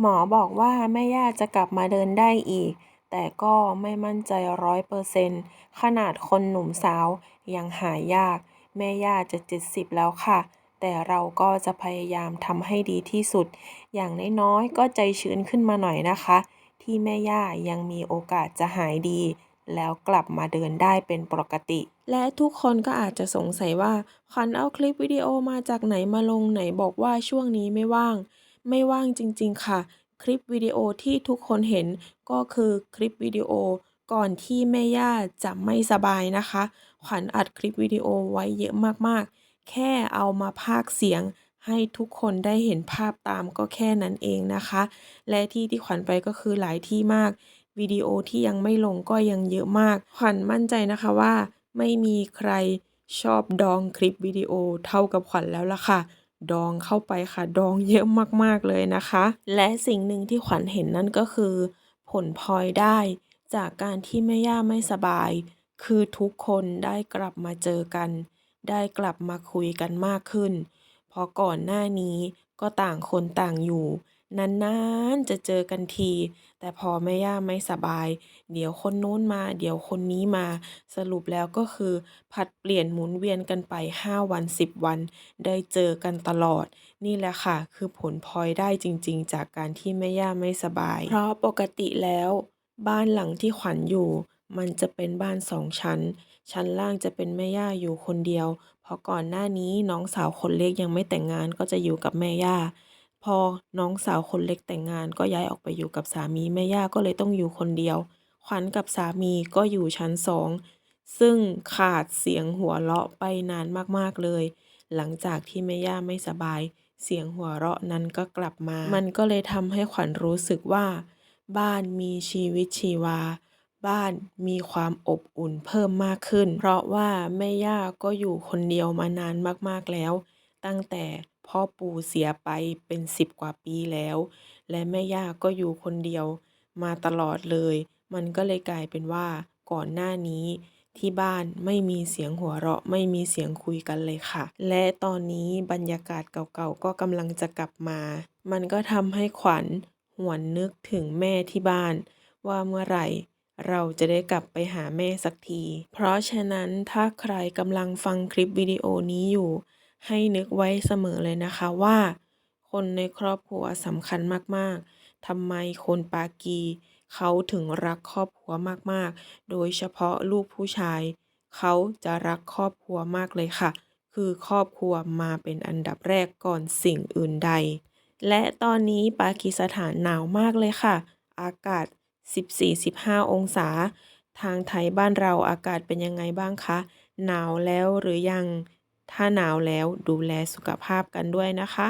หมอบอกว่าแม่ย่าจะกลับมาเดินได้อีก แต่ก็ไม่มั่นใจร้อยเปอร์เซ็นต์ขนาดคนหนุ่มสาวยังหายาก แม่ย่าจะเจ็ดสิบแล้วค่ะ แต่เราก็จะพยายามทำให้ดีที่สุด อย่างน้อยๆก็ใจชื้นขึ้นมาหน่อยนะคะ ที่แม่ย่ายังมีโอกาสจะหายดี แล้วกลับมาเดินได้เป็นปกติ และทุกคนก็อาจจะสงสัยว่าขวัญเอาคลิปวิดีโอมาจากไหนมาลงไหนบอกว่าช่วงนี้ไม่ว่าง ไม่ว่างจริง ๆ ค่ะ คลิปวิดีโอที่ทุกคนเห็นก็คือคลิปวิดีโอก่อนที่แม่ย่าจะไม่สบายนะคะ ขวัญอัดคลิปวิดีโอไว้เยอะมากๆ แค่เอามาพากเสียงให้ทุกคนได้เห็นภาพตามก็แค่นั้นเองนะคะ และที่ที่ขวัญไปก็คือหลายที่มาก วิดีโอที่ยังไม่ลงก็ยังเยอะมาก ขวัญมั่นใจนะคะว่า ไม่มีใครชอบดองคลิปวิดีโอเท่ากับขวัญแล้วล่ะค่ะ ดองเข้าไปค่ะ ดองเยอะมากๆเลยนะคะ และสิ่งหนึ่งที่ขวัญเห็นนั่นก็คือ ผลพลอยได้ จากการที่แม่ย่าไม่สบาย คือทุกคนได้กลับมาเจอกัน ได้กลับมาคุยกันมากขึ้น เพราะก่อนหน้านี้ก็ต่างคนต่างอยู่ นานๆจะเจอกันที แต่พอแม่ย่าไม่สบาย เดี๋ยวคนโน้นมา เดี๋ยวคนนี้มา สรุปแล้วก็คือ ผัดเปลี่ยนหมุนเวียนกันไป 5 วัน 10 วัน ได้เจอกันตลอด นี่แหละค่ะ คือผลพลอยได้จริงๆ จากการที่แม่ย่าไม่สบาย เพราะปกติแล้ว บ้านหลังที่ขวัญอยู่ มันจะเป็นบ้านสองชั้น ชั้นล่างจะเป็นแม่ย่าอยู่คนเดียว เพราะก่อนหน้านี้น้องสาวคนเล็กยังไม่แต่งงานก็จะอยู่กับแม่ย่า พอน้องสาวคนเล็กแต่งงานก็ย้ายออกไปอยู่กับสามีแม่ย่าก็เลยต้องอยู่คนเดียว ขวัญกับสามีก็อยู่ชั้นสองซึ่งขาดเสียงหัวเราะไปนานมากๆเลย หลังจากที่แม่ย่าไม่สบาย เสียงหัวเราะนั้นก็กลับมา มันก็เลยทำให้ขวัญรู้สึกว่า บ้านมีชีวิตชีวา บ้านมีความอบอุ่นเพิ่มมากขึ้น เพราะว่าแม่ย่าก็อยู่คนเดียวมานานมากๆแล้ว ตั้งแต่ พ่อปู่เสียไปเป็นสิบกว่าปีแล้ว และแม่ย่าก็อยู่คนเดียวมาตลอดเลย มันก็เลยกลายเป็นว่าก่อนหน้านี้ที่บ้านไม่มีเสียงหัวเราะไม่มีเสียงคุยกันเลยค่ะ และตอนนี้บรรยากาศเก่าๆก็กำลังจะกลับมา มันก็ทำให้ขวัญหวนนึกถึงแม่ที่บ้าน ว่าเมื่อไหร่เราจะได้กลับไปหาแม่สักที เพราะฉะนั้นถ้าใครกำลังฟังคลิปวิดีโอนี้อยู่ ให้นึกไว้เสมอเลยนะคะว่า คนในครอบครัวสำคัญมากๆทำไมคนปากี เขาถึงรักครอบครัวมากๆ โดยเฉพาะลูกผู้ชาย เขาจะรักครอบครัวมากเลยค่ะ คือครอบครัวมาเป็นอันดับแรกก่อนสิ่งอื่นใด และตอนนี้ปากีสถานหนาวมากเลยค่ะ อากาศ 14-15 องศา ทางไทยบ้านเราอากาศเป็นยังไงบ้างคะ หนาวแล้วหรือยัง ถ้าหนาวแล้วดูแลสุขภาพกันด้วยนะคะ